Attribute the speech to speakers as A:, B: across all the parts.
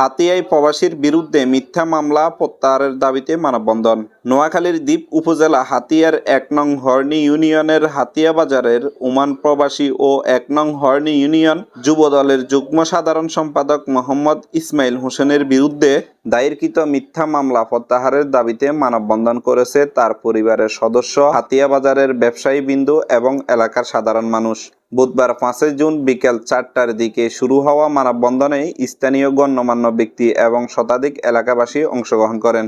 A: হাতিয়ায় প্রবাসীর বিরুদ্ধে মিথ্যা মামলা প্রত্যাহারের দাবিতে মানববন্ধন। নোয়াখালীর দ্বীপ উপজেলা হাতিয়ার এক নং হর্নি ইউনিয়নের হাতিয়া বাজারের ওমান প্রবাসী ও এক নং হর্নি ইউনিয়ন যুব দলের যুগ্ম সাধারণ সম্পাদক মোহাম্মদ ইসমাইল হোসেনের বিরুদ্ধে দায়েরকৃত মিথ্যা মামলা প্রত্যাহারের দাবিতে মানববন্ধন করেছে তার পরিবারের সদস্য হাতিয়া বাজারের ব্যবসায়ী বিন্দু এবং এলাকার সাধারণ মানুষ। বুধবার পাঁচই জুন বিকেল চারটার দিকে শুরু হওয়া মানববন্ধনে স্থানীয় গণ্যমান্য ব্যক্তি এবং শতাধিক এলাকাবাসী অংশগ্রহণ করেন।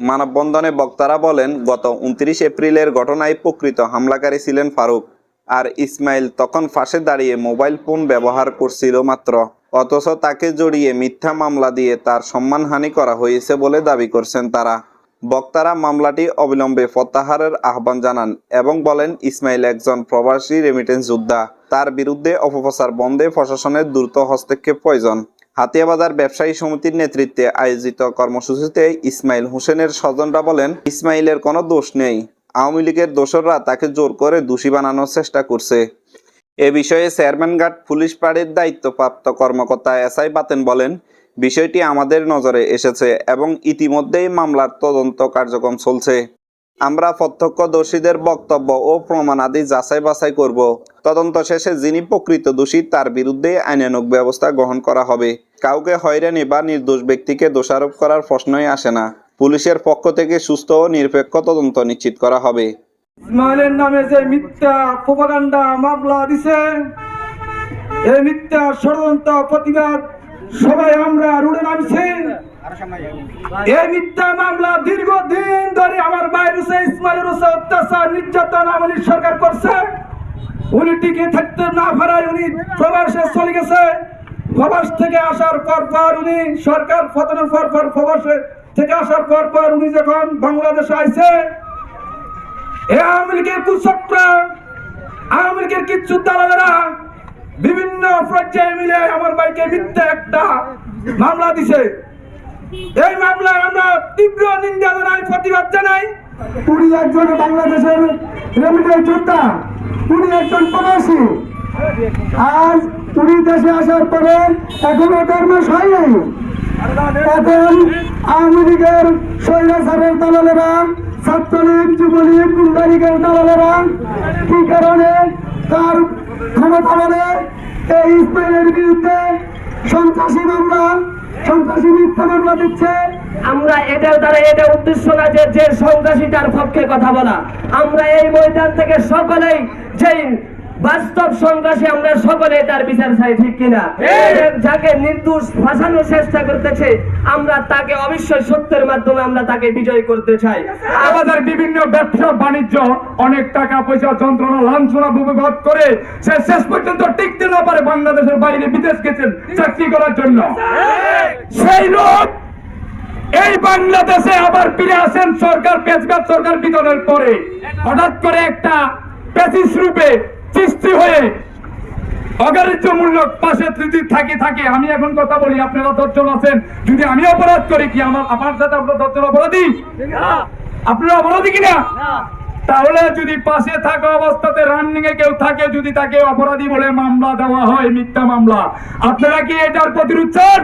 A: মানববন্ধনে বক্তারা বলেন, গত উনত্রিশ এপ্রিলের ঘটনায় প্রকৃত হামলাকারী ছিলেন ফারুক আর ইসমাইল তখন ফাঁসে দাঁড়িয়ে মোবাইল ফোন ব্যবহার করছিল মাত্র। অথচ তাকে জড়িয়ে মিথ্যা মামলা দিয়ে তার সম্মানহানি করা হয়েছে বলে দাবি করছেন তারা। বক্তারা মামলাটি অবিলম্বে প্রত্যাহারের আহ্বান জানান এবং বলেন, ইসমাইল একজন প্রবাসী রেমিটেন্স যোদ্ধা। তার বিরুদ্ধে অপপ্রচার বন্ধে প্রশাসনের দ্রুত হস্তক্ষেপ প্রয়োজন। হাতিয়াবাজার ব্যবসায়ী সমিতির নেতৃত্বে আয়োজিত কর্মসূচিতে ইসমাইল হোসেনের স্বজনরা বলেন, ইসমাইলের কোনো দোষ নেই। আওয়ামী লীগের দোসররা তাকে জোর করে দোষী বানানোর চেষ্টা করছে। এ বিষয়ে চেয়ারম্যানঘাট পুলিশ পাড়ির দায়িত্বপ্রাপ্ত কর্মকর্তা এসআই বাতেন বলেন বিষয়টি আমাদের নজরে এসেছে এবং ইতিমধ্যেই মামলার তদন্ত কার্যক্রম চলছে। আমরা প্রত্যক্ষদর্শীদের বক্তব্য ও প্রমাণাদি যাচাই বাছাই করব। তদন্ত শেষে যিনি প্রকৃত দোষী, তার বিরুদ্ধে আইনানুগ ব্যবস্থা গ্রহণ করা হবে। কাউকে হয়রানি বা নির্দোষ ব্যক্তিকে দোষারোপ করার প্রশ্নই আসে না। পুলিশের পক্ষ থেকে সুস্থ ও নিরপেক্ষ তদন্ত নিশ্চিত করা হবে।
B: ইসমাইলের নামে যে মিথ্যা প্রপাগান্ডা মামলা দিছে, এই মিথ্যা ষড়যন্ত্র প্রতিবাদ সবাই আমরা রুড়ে নামছি। এই মিথ্যা মামলা দীর্ঘদিন ধরে আমার বাইরে ইসমাইলের অত্যাচার, নির্যাতন আমলি সরকার করছে। উনি টিকে থাকতে না পারায় উনি প্রবাসে চলে গেছে। প্রবাস থেকে আসার পর পর উনি সরকার পতনের পর পর প্রবাসে থেকে আসার পর পর উনি যখন বাংলাদেশে আইছে, এ আওয়ামী লীগের কুচক্র আওয়ামী লীগের কিচ্ছু দালালেরা বিভিন্ন পর্যায়ে মিলে আমার ভাইকে মিথ্যা একটা মামলা দিছে। এই মামলায় আমরা তীব্র নিন্দা জানাই, প্রতিবাদ জানাই।
C: উনি একজন বাংলাদেশের রেমিটেন্স যোদ্ধা, উনি একজন প্রবাসী। আর উনি দেশে আসার পরে এখনও দেড় মাস হয় নাই এখন আওয়ামী লীগের স্বৈরাচারের দালালেরা, ছাত্রলীগ, যুবলীগ গুন্ডা লীগের দালালেরা কি কারণে তার ক্ষমতা বলে এই ইসমাইলের বিরুদ্ধে সন্ত্রাসী মামলা, সন্ত্রাসী মিথ্যা মামলা দিচ্ছে।
D: আমরা এটার দ্বারা এটা উদ্দেশ্য না যে যে সন্ত্রাসীটার পক্ষে কথা বলা। আমরা এই ময়দান থেকে সকলেই যেই বাস্তব সন্ত্রাসী আমরা সকলে তার বিচার চাই ঠিক কিনা? যাকে নির্দোষ ফাঁসানোর চেষ্টা করতেছে আমরা তাকে অবশ্যই সত্যের মাধ্যমে আমরা তাকে বিজয় করতে চাই।
B: আমাদের বিভিন্ন ব্যবসা বাণিজ্য অনেক টাকা পয়সা যন্ত্রণা লাঞ্ছনা ভূমিভাগ করে সে শেষ পর্যন্ত টিকতে না পারে বাংলাদেশের বাইরে বিদেশ গেছেন চাকরি করার জন্য। সেই লোক এই বাংলাদেশে আবার ফিরে আসেন সরকার পেঁচগাছ সরকার বিতরণের পরে। হঠাৎ করে একটা পেচিস রূপে সৃষ্টি হয়ে অগারিজ্যমূলক পাশে যদি থাকি থাকি আমি এখন কথা বলি আপনারা দশজন আছেন। যদি আমি অপরাধ করি কি আমার আমার সাথে আপনার দশজন অপরাধী? আপনারা অপরাধী কিনা? তাহলে যদি পাশে থাকা অবস্থাতে রানিং এ কেউ থাকে যদি তাকে অপরাধী বলে মামলা দেওয়া হয় মিথ্যা মামলা আপনারা কি এটার প্রতিরোধ চান?